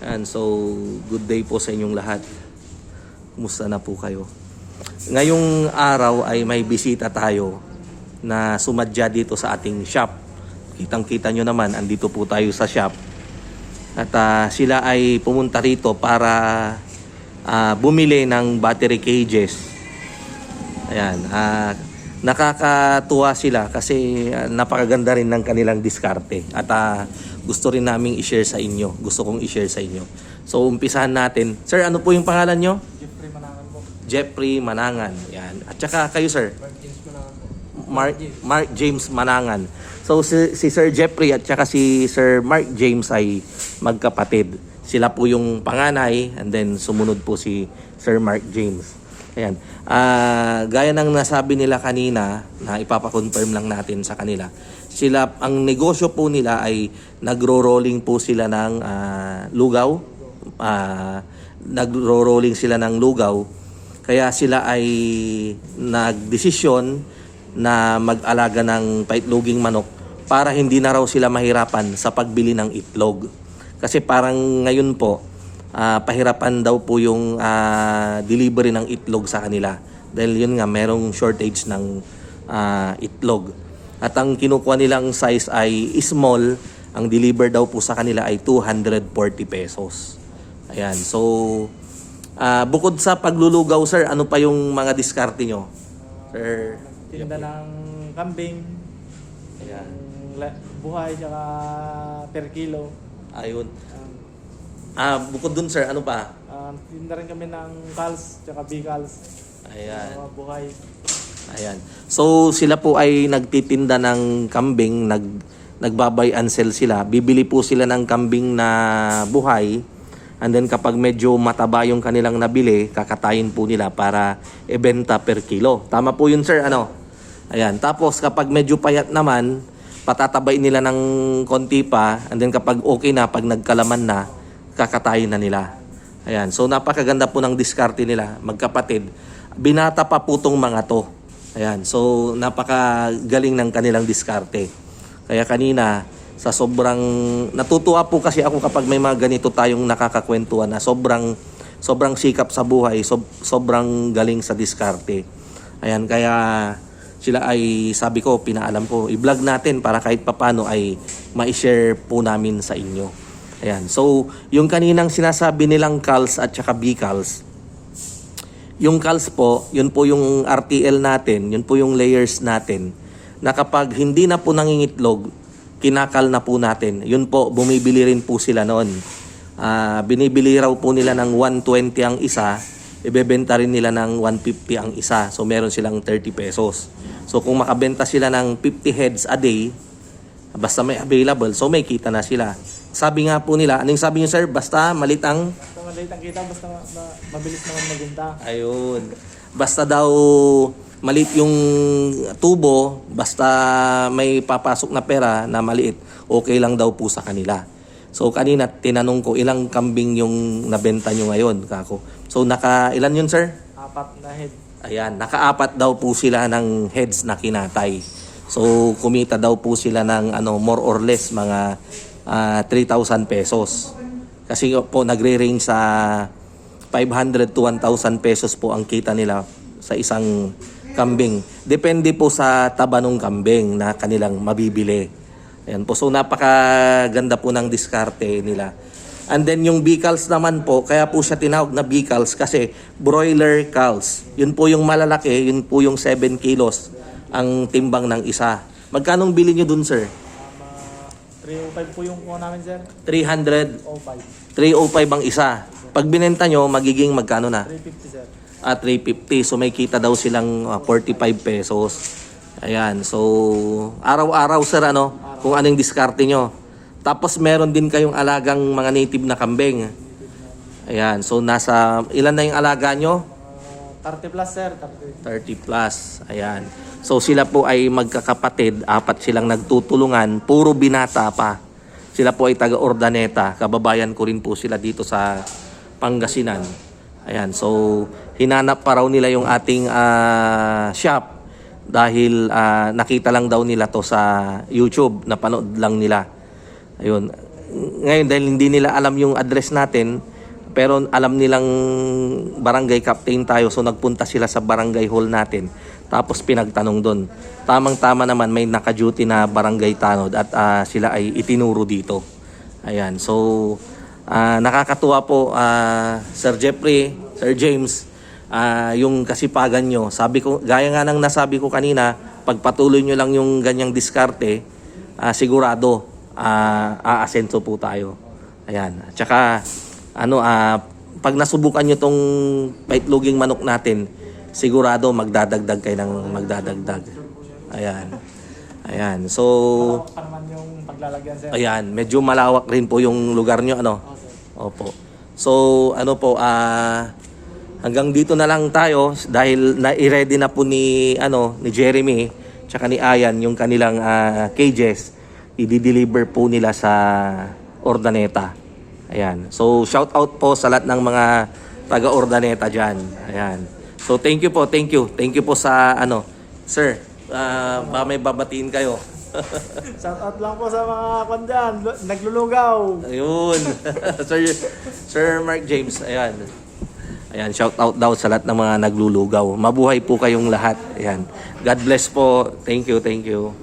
And so, good day po sa inyong lahat. Kumusta na po kayo? Ngayong araw ay may bisita tayo na sumadya dito sa ating shop. Kitang-kita nyo naman, andito po tayo sa shop. At ah, sila ay pumunta rito para ah, bumili ng battery cages. Ayan, ah, nakakatuwa sila kasi ah, napakaganda rin ng kanilang diskarte. At ah, gusto rin naming i-share sa inyo. Gusto kong i-share sa inyo. So, umpisahan natin. Sir, ano po yung pangalan nyo? Jeffrey Manangan po. Jeffrey Manangan. Yan. At saka kayo, sir? Mark James Manangan po. Mark, Mark James Manangan. So si, si Sir Jeffrey at saka si Sir Mark James ay magkapatid. Sila po yung panganay and then sumunod po si Sir Mark James. Ayan. Ah, gaya ng nasabi nila kanina na ipapa-confirm lang natin sa kanila. Sila ang negosyo po nila ay nagro-rolling po sila ng ah, lugaw. Ah, nagro-rolling sila ng lugaw. Kaya sila ay nagdesisyon na mag-alaga ng paitloging manok para hindi na raw sila mahirapan sa pagbili ng itlog. Kasi parang ngayon po, ah, pahirapan daw po yung ah, delivery ng itlog sa kanila. Dahil yun nga, merong shortage ng ah, itlog. At ang kinukuha nilang size ay small, ang deliver daw po sa kanila ay 240 pesos. Ayan, so ah, bukod sa paglulugaw sir, ano pa yung mga diskarte nyo? Sir, Tinda ng kambing, Ayan. buhay, tsaka per kilo. Ayun. Um, Ah, bukod dun sir, ano pa? um, tinda rin kami ng cals, tsaka bicals. Ayan. Mga buhay. Ayan. So sila po ay nagtitinda ng kambing, nag nagbabay and sell sila. Bibili po sila ng kambing na buhay. And then kapag medyo mataba yung kanilang nabili, kakatayin po nila para ibenta per kilo. Tama po yun sir, ano? Ayan. Tapos kapag medyo payat naman, patatabay nila ng konti pa. And then kapag okay na, pag nagkalaman na, kakatayin na nila. Ayan. So napakaganda po ng diskarte nila, magkapatid. Binata pa po tong mga to. Ayan. So napakagaling ng kanilang diskarte. Kaya kanina, sa sobrang natutuwa po kasi ako kapag may mga ganito tayong nakakakwentuhan na sobrang sobrang sikap sa buhay, sob, sobrang galing sa diskarte. Ayan, kaya sila ay sabi ko, pinaalam ko, i-vlog natin para kahit papano ay ma-share po namin sa inyo. Ayan. So, yung kaninang sinasabi nilang calls at saka B-calls, yung calls po, yun po yung RTL natin, yun po yung layers natin, na kapag hindi na po nangingitlog, kinakal na po natin. Yun po, bumibili rin po sila noon. Ah, binibili raw po nila ng 120 ang isa, ibebenta rin nila ng 150 ang isa. So meron silang 30 pesos. So kung makabenta sila ng 50 heads a day, basta may available, so may kita na sila. Sabi nga po nila, anong sabi niyo sir? Basta malitang Basta maliit ang kita, basta ma- ma- mabilis naman magbenta. Ayun. Basta daw maliit yung tubo, basta may papasok na pera na maliit, okay lang daw po sa kanila. So kanina tinanong ko ilang kambing yung nabenta nyo ngayon, kako. So naka ilan yun, sir? Apat na head. Ayan, nakaapat daw po sila ng heads na kinatay. So kumita daw po sila ng ano more or less mga ah, 3,000 pesos. Kasi po nagre-range sa 500 to 1,000 pesos po ang kita nila sa isang kambing. Depende po sa taba ng kambing na kanilang mabibili. Ayan po. So napakaganda po ng diskarte nila. And then yung bicals naman po, kaya po siya tinawag na bicals kasi broiler cows. Yun po yung malalaki, yun po yung 7 kilos ang timbang ng isa. Magkanong bili nyo dun, sir? Um, 305 po yung kuha namin, sir. 300, 05. 305 ang isa. Pag binenta nyo, magiging magkano na? 350, sir. at 350. So may kita daw silang ah, 45 pesos. Ayan. So araw-araw sir ano kung anong diskarte nyo. Tapos meron din kayong alagang mga native na kambing. Ayan. So nasa ilan na yung alaga nyo? Uh, 30 plus, sir. 30. 30 plus. Ayan. So sila po ay magkakapatid, apat silang nagtutulungan, puro binata pa. Sila po ay taga Ordaneta, kababayan ko rin po sila dito sa Pangasinan. Ayan, so hinanap pa raw nila yung ating ah, shop dahil ah, nakita lang daw nila to sa YouTube, napanood lang nila. Ayun, ngayon dahil hindi nila alam yung address natin, pero alam nilang barangay captain tayo, so nagpunta sila sa barangay hall natin. Tapos pinagtanong doon. Tamang-tama naman may naka-duty na barangay tanod at ah, sila ay itinuro dito. Ayan. So ah, nakakatuwa po ah, Sir Jeffrey, Sir James, ah, yung kasipagan nyo. Sabi ko, gaya nga ng nasabi ko kanina, pagpatuloy nyo lang yung ganyang diskarte, ah, sigurado ah, aasenso po tayo. Ayan. At saka, ano, ah, pag nasubukan nyo tong paitloging manok natin, sigurado magdadagdag kayo ng magdadagdag. Ayan. Ayan. So, Malawak naman yung paglalagyan sir. ayan, medyo malawak rin po yung lugar nyo, ano? Opo. So, ano po, ah, hanggang dito na lang tayo dahil na-ready na po ni, ano, ni Jeremy, tsaka ni Ayan, yung kanilang ah, cages, i-deliver po nila sa Ordaneta. Ayan. So, shout out po sa lahat ng mga taga Ordaneta dyan. Ayan. So, thank you po, thank you. Thank you po sa, ano, sir, ah, ba may babatiin kayo? Shout out lang po sa mga kwan dyan, lu- naglulugaw. Ayun. Sir, Sir Mark James, ayan. Ayan, shout out daw sa lahat ng mga naglulugaw. Mabuhay po kayong lahat. Ayan. God bless po. Thank you, thank you.